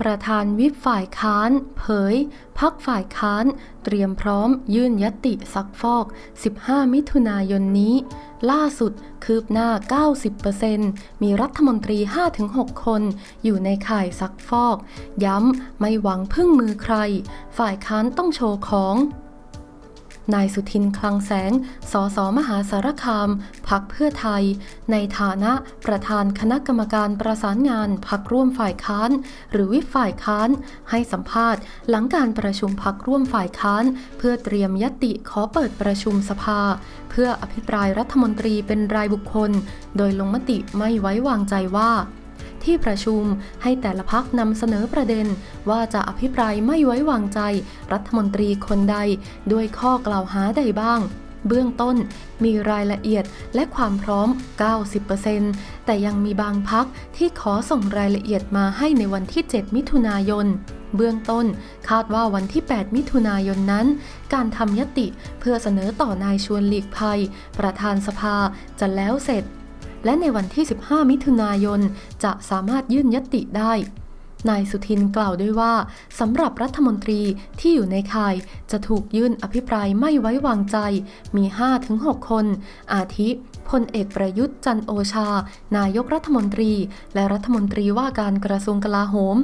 ประธานวิปฝ่ายค้าน เผย พักฝ่ายค้าน เตรียมพร้อมยื่นยติซักฟอก 15 มิถุนายนนี้ ล่าสุดคืบหน้า 90%มีรัฐมนตรี 5-6 คน อยู่ในข่ายซักฟอก ย้ำไม่หวังพึ่งมือใคร ฝ่ายค้านต้องโชว์ของ นายสุทินคลังแสง สสมหาสารคาม พักเพื่อไทย ในฐานะประธานคณะกรรมการประสานงานพักร่วมฝ่ายค้าน หรือวิฝ่ายค้าน ให้สัมภาษณ์หลังการประชุมพักร่วมฝ่ายค้าน เพื่อเตรียมยติขอเปิดประชุมสภา เพื่ออภิปรายรัฐมนตรีเป็นรายบุคคล โดยลงมติไม่ไว้วางใจว่า ที่ประชุมให้แต่ละพักนำเสนอประเด็น ว่าจะอภิปรายไม่ไว้วางใจ รัฐมนตรีคนใด ด้วยข้อกล่าวหาใดบ้าง เบื้องต้นมีรายละเอียดและความพร้อม 90%แต่ยังมีบางพักที่ขอส่งรายละเอียดมาให้ในวันที่ 7 มิถุนายนเบื้องต้นคาดว่าวันที่ 8 มิถุนายนนั้น การทำยติเพื่อเสนอต่อนายชวนหลีกภัย ประธานสภาจะแล้วเสร็จ และในวันที่ 15 มิถุนายน จะสามารถยื่นยติได้ นายสุทินกล่าวด้วยว่าสำหรับรัฐมนตรีที่อยู่ในข่ายจะถูกยื่นอภิปรายไม่ไว้วางใจ มี 5-6 คน อาทิพลเอกประยุทธ์จันโอชา นายกรัฐมนตรี และรัฐมนตรีว่าการกระทรวงกลาโหม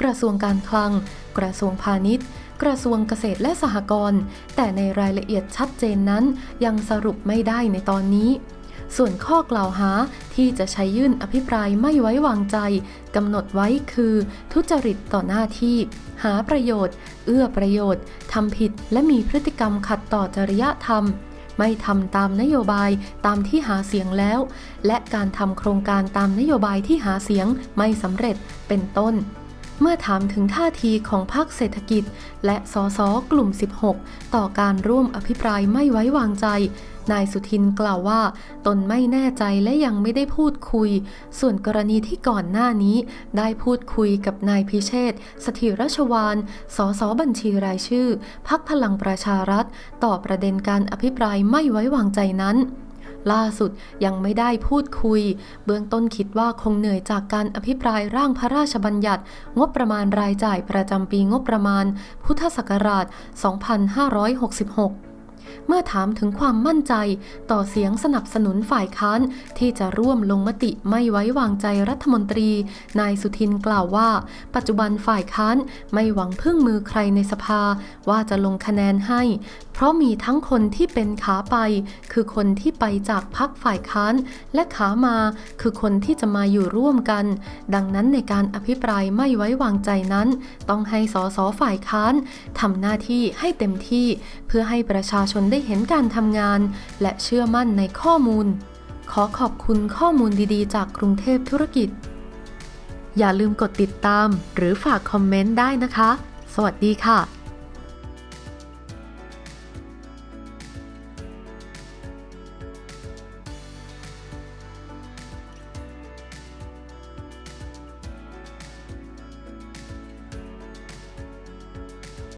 กระทรวงการคลัง กระทรวงพาณิชย์ กระทรวงเกษตรและสหกรณ์ แต่ในรายละเอียดชัดเจนนั้นยังสรุปไม่ได้ในตอนนี้ ส่วนข้อกล่าวหาที่จะใช้ยื่นอภิปรายไม่ไว้วางใจกำหนดไว้คือ ทุจริตต่อหน้าที่ หาประโยชน์ เอื้อประโยชน์ทำผิดและมีพฤติกรรมขัดต่อจริยธรรมไม่ทำตามนโยบายตามที่หาเสียงแล้ว และการทำโครงการตามนโยบายที่หาเสียงไม่สำเร็จเป็นต้น เมื่อถามถึงท่าทีของพรรคเศรษฐกิจ และสสกลุ่ม 16 ต่อการร่วมอภิปรายไม่ไว้วางใจ นายสุทินกล่าวว่า ตนไม่แน่ใจและยังไม่ได้พูดคุย ส่วนกรณีที่ก่อนหน้านี้ ได้พูดคุยกับนายพิเชษสถิรชวานสสบัญชีรายชื่อ พักพลังประชารัฐ ต่อประเด็นการอภิปรายไม่ไว้วางใจนั้น ล่าสุดยังไม่ได้พูดคุย เบื้องต้นคิดว่าคงเหนื่อยจากการอภิปรายร่างพระราชบัญญัติ งบประมาณรายจ่ายประจำปีงบประมาณ พุทธศักราช 2566เมื่อถามถึงความมั่นใจต่อเสียงสนับสนุนฝ่ายค้าน ที่จะร่วมลงมติไม่ไว้วางใจรัฐมนตรี นายสุทินกล่าวว่า ปัจจุบันฝ่ายค้านไม่หวังพึ่งมือใครในสภาว่าจะลงคะแนนให้ ราะมีทั้งคนที่เป็นขาไป คือคนที่ไปจากพักฝ่ายค้าน และขามาคือคนที่จะมาอยู่ร่วมกัน ดังนั้นในการอภิปรายไม่ไว้วางใจนั้น ต้องให้สสฝ่ายค้านทำหน้าที่ให้เต็มที่ เพื่อให้ประชาชนได้เห็นการทำงาน และเชื่อมั่นในข้อมูล ขอขอบคุณข้อมูลดีๆ จากกรุงเทพธุรกิจ อย่าลืมกดติดตาม หรือฝากคอมเมนต์ได้นะคะ สวัสดีค่ะ